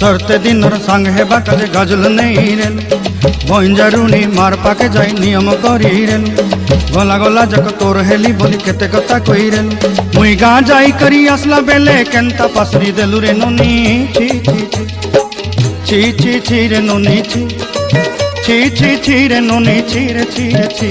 সরতে দিনর সাঙ্গ হেবাটা যে গজল নেই রেল বইঞ্জারুনি মার পাকে যাই নিয়ম করি গলা গলা যাক তোর হেলি বলি কেতে কথা কই রেল মুই গা যাই করি আসলা বেলে কেনতা পাসরি দেলু রে ননি ছি। ছি ছি ছি রে ননি, ছি। ছি ছি ছি রে ননি, ছি রে ছি রে, ছি।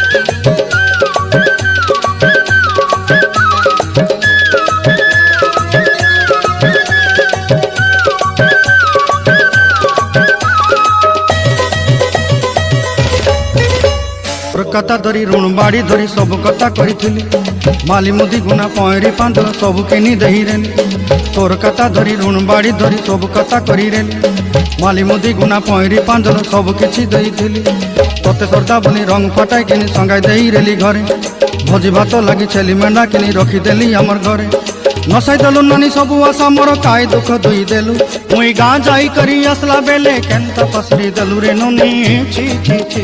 কথা ধরি ঋণ বাড়ি ধরি, সব কথা কইলি মালি মুদি গুনা পয়রি পাঁদ সব কিনি দেহিরেলি তোর কথা ধরি ঋণ বাড়ি ধরি সব কথা করি করিরেলি মালি মুদি গুনা পয়রি পাঁদ সব কিছু দেইলি তোতে সর্দা বলি রং ফটাই কিনি সঙ্গাই দেই রেলি ঘরে ভোজি ভাত লাগি ছেলি মেন্ডা কিনি রখি দেলি আমার ঘরে নসাই দেলু নানি সবু আশা মোর কাই দুঃখ দুই দেলু মুই গাঁ যাই করি আসলা বেলে কেন্তা ফসলি দেলু রে নুনি ছি ছি ছি